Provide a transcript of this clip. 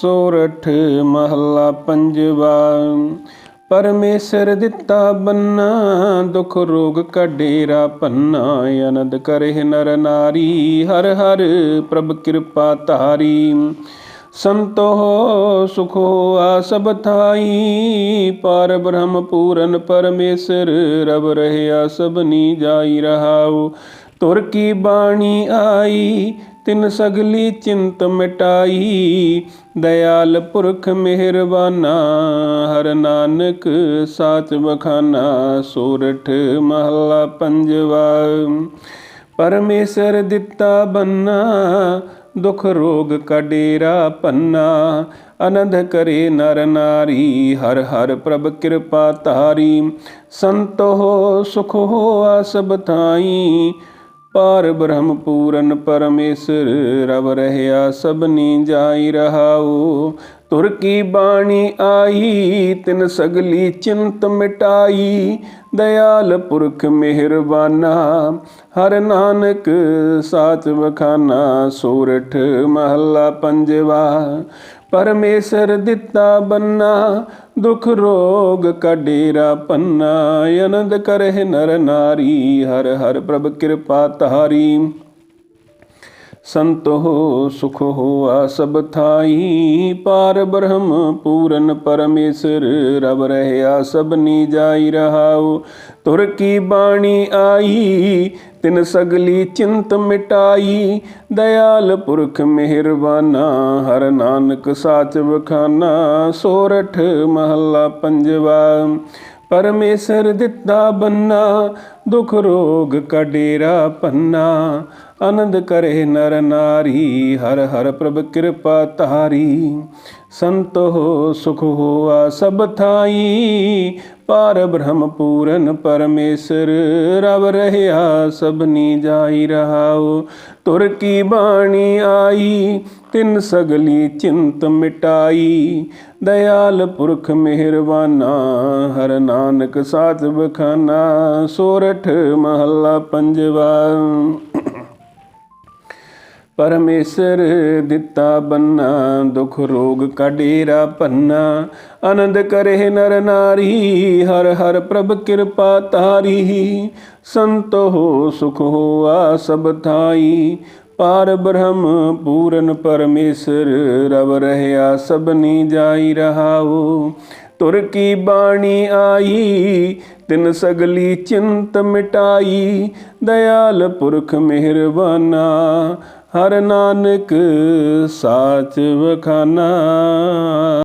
ਸੋਰਠ ਮਹੱਲਾ ਪੰਜਵਾ। ਪਰਮੇਸ਼ਰ ਦਿੱਤਾ ਬੰਨਾ, ਦੁਖ ਰੋਗ ਕਾ ਡੇਰਾ ਪੰਨਾ ਅਨੰਦ ਕਰੇ ਨਰ ਨਾਰੀ, ਹਰ ਹਰ ਪ੍ਰਭ ਕਿਰਪਾ ਧਾਰੀ। ਸੰਤੋ ਸੁਖੋ ਆ ਸਭ ਥਾਈ, ਪਰ ਬ੍ਰਹਮ ਪੂਰਨ ਪਰਮੇਸ਼ਰ ਰਬ ਰਹਿਆ ਸਭਨੀ ਜਾਈ ਰਹਾਉ। ਤੁਰ ਕੀ ਬਾਣੀ ਆਈ ਤਿਨ ਸਗਲੀ ਚਿੰਤ ਮਿਟਾਈ, ਦਇਆਲ ਪੁਰਖ ਮਿਹਰਬਾਨਾ, ਹਰ ਨਾਨਕ ਸਾਚ ਬਖਾਨਾ, ਸੋਰਠ ਮਹਲਾ ਪੰਜਵਾ। ਪਰਮੇਸ਼ਰ ਦਿੱਤਾ ਬੰਨਾ, ਦੁਖ ਰੋਗ ਕਾ ਡੇਰਾ ਪੰਨਾ, ਆਨੰਦ ਕਰੇ ਨਰ ਨਾਰੀ, ਹਰ ਹਰ ਪ੍ਰਭ ਕਿਰਪਾ ਧਾਰੀ। ਸੰਤੋ ਸੁਖ ਹੋਆ ਸਭ ਥਾਈ ਪਾਰ ਬ੍ਰਹਮ ਪੂਰਨ ਪਰਮੇਸ਼ਰ, ਰਵ ਰਹਿਆ ਸਭਨੀ ਜਾਈ ਰਹਾਉ। ਤੁਰ ਕੀ ਬਾਣੀ ਆਈ, ਤਿਨ ਸਗਲੀ ਚਿੰਤ ਮਿਟਾਈ। ਦਇਆਲ ਪੁਰਖ ਮਿਹਰਬਾਨਾ, ਹਰ ਨਾਨਕ ਸਾਚ ਵਖਾਨਾ, ਸੋਰਠ ਮਹੱਲਾ ਪੰਜਵਾ। ਪਰਮੇਸ਼ਰ ਦਿੱਤਾ ਬੰਨਾ, ਦੁਖ ਰੋਗ ਕਾ ਡੇਰਾ ਪੰਨਾ ਅਨੰਦ ਕਰਹਿ ਨਰ ਨਾਰੀ, ਹਰ ਹਰ ਪ੍ਰਭ ਕਿਰਪਾ ਤਾਰੀ ਸੰਤੋ ਸੁਖ ਹੋਆ ਸਭ ਥਾਈ, ਪਾਰ ਬ੍ਰਹਮ ਪੂਰਨ ਪਰਮੇਸ਼ਰ ਰਬ ਰਹਿਆ ਸਭਨੀ ਜਾਈ ਰਹਾਉ। ਤੁਰ ਕੀ ਬਾਣੀ ਆਈ, ਤਿਨ ਸਗਲੀ ਚਿੰਤ ਮਿਟਾਈ। ਦਇਆਲ ਪੁਰਖ ਮਿਹਰਬਾਨਾ, ਹਰ ਨਾਨਕ ਸਾਚ ਵਖਾਨਾ, ਸੋਰਠ ਮਹੱਲਾ ਪੰਜਵਾ। ਪਰਮੇਸ਼ਰ ਦਿੱਤਾ ਬੰਨਾ ਦੁਖ ਰੋਗ ਕਾ ਡੇਰਾ ਪੰਨਾ, ਆਨੰਦ ਕਰੇ ਨਰ ਨਾਰੀ, ਹਰ ਹਰ ਪ੍ਰਭ ਕਿਰਪਾ ਤਾਰੀ ਸੰਤ ਹੋ ਸੁਖ ਹੋਆ ਸਭ ਥਾਈ, ਪਾਰ ਬ੍ਰਹਮ ਪੂਰਨ ਪਰਮੇਸ਼ਰ, ਰਵ ਰਹਿਆ ਸਭਨੀ ਜਾਈ ਰਹਾਉ। ਤੁਰ ਕੀ ਬਾਣੀ ਆਈ, ਤਿੰਨ ਸਗਲੀ ਚਿੰਤ ਮਿਟਾਈ। ਦਇਆਲ ਪੁਰਖ ਮਿਹਰਬਾਨਾ ਹਰ ਨਾਨਕ ਸਾਧ ਬਖਾਨਾ ਸੋਰ ਸੋਰਠ ਮਹੱਲਾ ਪੰਜਵਾ। ਪਰਮੇਸ਼ਰ ਦਿੱਤਾ ਬੰਨਾ, ਦੁਖ ਰੋਗ ਕਾ ਪੰਨਾ ਆਨੰਦ ਕਰੇ ਨਰ ਨਾਰੀ, ਹਰ ਹਰ ਪ੍ਰਭ ਕਿਰਪਾ ਤਾਰੀ। ਸੰਤੋ ਸੁਖ ਹੋਆ ਸਭ ਥਾਈ। ਪਾਰ ਬ੍ਰਹਮ ਪੂਰਨ ਪਰਮੇਸ਼ਰ, ਰਵ ਰਹਿਆ ਸਭਨੀ ਜਾਈ ਰਹਾਉ ਤੁਰ ਕੀ ਬਾਣੀ ਆਈ ਤਿਨ ਸਗਲੀ ਚਿੰਤ ਮਿਟਾਈ ਦਇਆਲ ਪੁਰਖ ਮਿਹਰਬਾਨਾ ਹਰ ਨਾਨਕ ਸਾਚ ਵਖਾਨਾ।